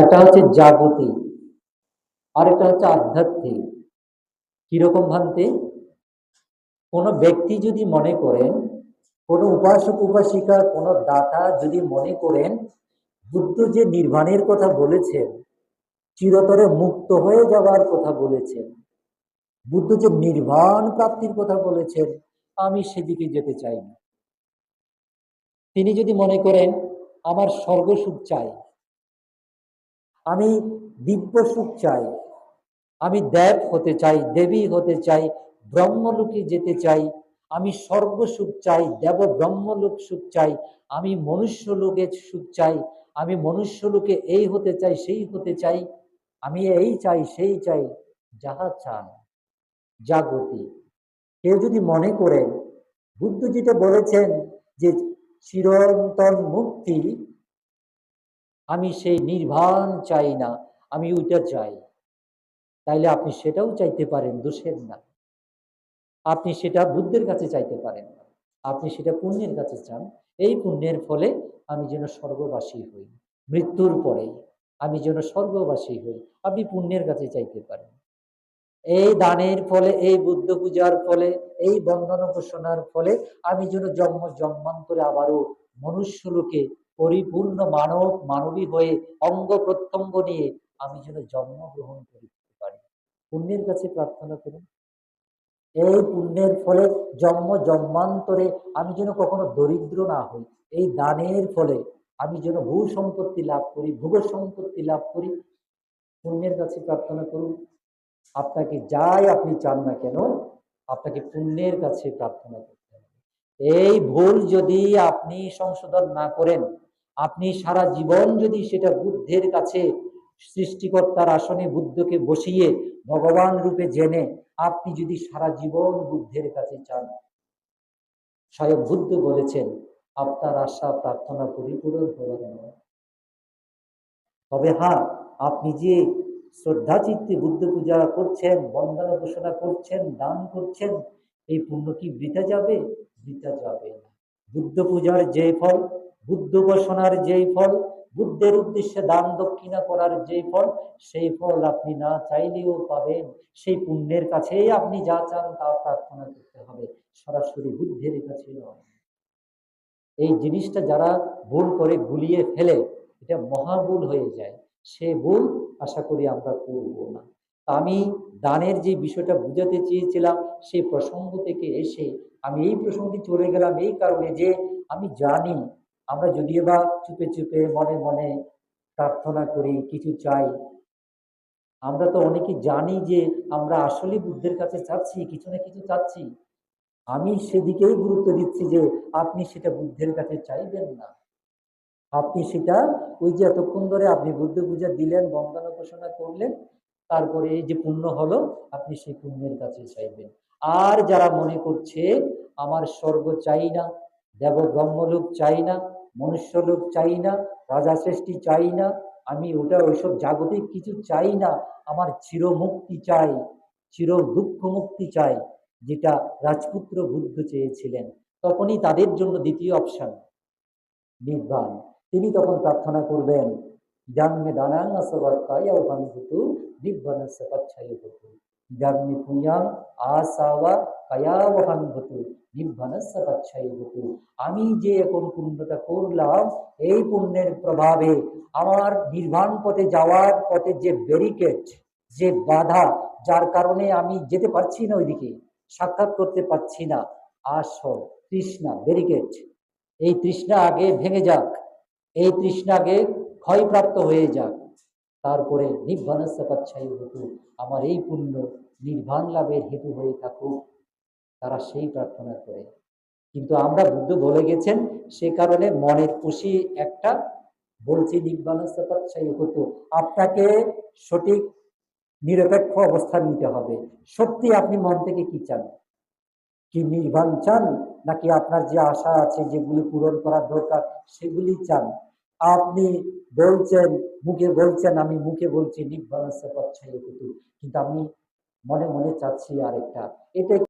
একটা হচ্ছে জাগতিক আর একটা হচ্ছে আধ্যাত্মিক। কীরকম ভান্তে? কোনো ব্যক্তি যদি মনে করেন, কোনো উপাসক, উপাসিকা, কোনো দাতা যদি মনে করেন, বুদ্ধ যে নির্বাণের কথা বলেছেন, চিরতরে মুক্ত হয়ে যাওয়ার কথা বলেছেন, বুদ্ধ যে নির্বাণ প্রাপ্তির কথা বলেছেন, আমি সেদিকে যেতে চাই না। তিনি যদি মনে করেন, আমার স্বর্গসুখ চাই আমি দিব্য সুখ চাই, আমি দেব হতে চাই, দেবী হতে চাই, ব্রহ্মলোকে যেতে চাই, আমি স্বর্গ সুখ চাই, দেব ব্রহ্মলোক সুখ চাই, আমি মনুষ্য লোকের সুখ চাই, আমি মনুষ্য লোকে এই হতে চাই, সেই হতে চাই, আমি এই চাই, সেই চাই, যাহা চান, জাগতি। কেউ যদি মনে করেন বুদ্ধ বলেছেন যে চিরন্তন মুক্তি আমি সেই নির্বাণ চাই না, আমি ওইটা চাই। তাইলে আপনি সেটাও চাইতে পারেন, দোষের না। আপনি সেটা বুদ্ধের কাছে চাইতে পারেন আপনি সেটা পুণ্যের কাছে চান। এই পুণ্যের ফলে আমি যেন স্বর্গবাসী হই। মৃত্যুর পরে আমি যেন স্বর্গবাসী হই। আপনি পুণ্যের কাছে চাইতে পারেন। এই দানের ফলে, এই বুদ্ধ পূজার ফলে, এই বন্ধন উপাসনার ফলে আমি যেন জন্ম জন্মান্তরে আবারও মনুষ্য লোকে পরিপূর্ণ মানব মানবী হয়ে অঙ্গ প্রত্যঙ্গ নিয়ে আমি যেন জন্মগ্রহণ করতে পারি। পুণ্যের কাছে প্রার্থনা করুন। এই পুণ্যের ফলে জন্ম জন্মান্তরে আমি যেন কখনো দরিদ্র না হই। এই দানের ফলে আমি যেন ভূ সম্পত্তি লাভ করি ভোগ সম্পত্তি লাভ করি। পুণ্যের কাছে প্রার্থনা করুন। আপনাকে যাই আপনি চান না কেন, আপনাকে পুণ্যের কাছে প্রার্থনা করতে হবে। এই ভুল যদি আপনি সংশোধন না করেন আপনি সারা জীবন যদি সেটা বুদ্ধের কাছে, সৃষ্টিকর্তার আসনে বুদ্ধকে বসিয়ে ভগবান রূপে জেনে আপনি যদি সারা জীবন বুদ্ধের কাছে চান। স্বয়ং বুদ্ধ বলেছেন, আপনার আশা প্রার্থনা পরিপূরণ হওয়ার নয়। তবে হ্যাঁ আপনি যে শ্রদ্ধা চিত্তে বুদ্ধ পূজা করছেন, বন্দনা ঘোষণা করছেন, দান করছেন, এই পুণ্য কি বৃথা যাবে? বৃথা যাবে না। বুদ্ধ পূজার যে ফল বুদ্ধ উপাসনার যেই ফল, বুদ্ধের উদ্দেশ্যে দান দক্ষিণা করার যে ফল, সেই ফল আপনি না চাইলেও পাবেন। সেই পুণ্যের কাছেই আপনি যা চান তা প্রার্থনা করতে হবে। সরাসরি বুদ্ধের কাছে এই জিনিসটা যারা ভুল করে গুলিয়ে ফেলে, এটা মহাভুল হয়ে যায়। সে ভুল আশা করি আমরা করব না। আমি দানের যে বিষয়টা বুঝাতে চেয়েছিলাম, সেই প্রসঙ্গ থেকে এসে আমি এই প্রসঙ্গে চলে গেলাম এই কারণে যে আমি জানি আমরা যদিও বা চুপে চুপে মনে মনে প্রার্থনা করি, কিছু চাই। আমরা তো অনেকে জানি যে আমরা আসলে বুদ্ধের কাছে চাচ্ছি, কিছু না কিছু চাচ্ছি। আমি সেদিকেই গুরুত্ব দিচ্ছি যে আপনি সেটা বুদ্ধের কাছে চাইবেন না। আপনি সেটা ওই যে এতক্ষণ ধরে আপনি বুদ্ধ পূজা দিলেন, বন্দনা ঘোষণা করলেন, তারপরে এই যে পুণ্য হলো, আপনি সেই পুণ্যের কাছে চাইবেন। আর যারা মনে করছে, আমার স্বর্গ চাই না দেব ব্রহ্মলোক চাই না মনুষ্যলোক চাই না, রাজা সৃষ্টি চাই না, আমি ওটা ওইসব জাগতিক কিছু চাই না, আমার চির মুক্তি চাই চির দুঃখ মুক্তি চাই, যেটা রাজপুত্র বুদ্ধ চেয়েছিলেন। তখনই তাদের জন্য দ্বিতীয় অপশন, নির্বাণ। তিনি তখন প্রার্থনা করবেন জানমে দানাং আসবাক্কায়া ভানুভূতু নির্বাণস্য পাচ্ছায় হতু জানমে পুণ্যাং আসাওয়া পাচ্ছায় হতু আমি যে এখন পুণ্যটা করলাম এই পুণ্যের প্রভাবে আমার নির্বাণ পথে যাওয়ার পথে যে ব্যারিকেড যে বাধা যার কারণে আমি যেতে পারছি না ওইদিকে সাক্ষাৎ করতে পারছি না আস তৃষ্ণা ব্যারিকেড এই তৃষ্ণা আগে ভেঙে যাক এই তৃষ্ণা আগে ক্ষয়প্রাপ্ত হয়ে যাক তারপরে নির্বাণস্য পাচ্ছাই হেতু আমার এই পুণ্য নির্বাণ লাভের হেতু হয়ে থাকুক। তারা সেই প্রার্থনা করে। কিন্তু আমরা বুদ্ধ বলে গেছেন, সে কারণে মনের খুশি একটা বলছি নির্বাণস্য পাচ্ছাই হতো আপনাকে সঠিক নিরপেক্ষ অবস্থান নিতে হবে। সত্যি আপনি মন থেকে কি চান? কি নির্বাণ চান? নাকি আপনার যে আশা আছে, যেগুলি পূরণ করার দরকার, সেগুলি চান? আপনি বলছেন, মুখে বলছেন, আমি মুখে বলছি, নির্বাণ কিন্তু আমি মনে মনে চাচ্ছি আরেকটা। এটা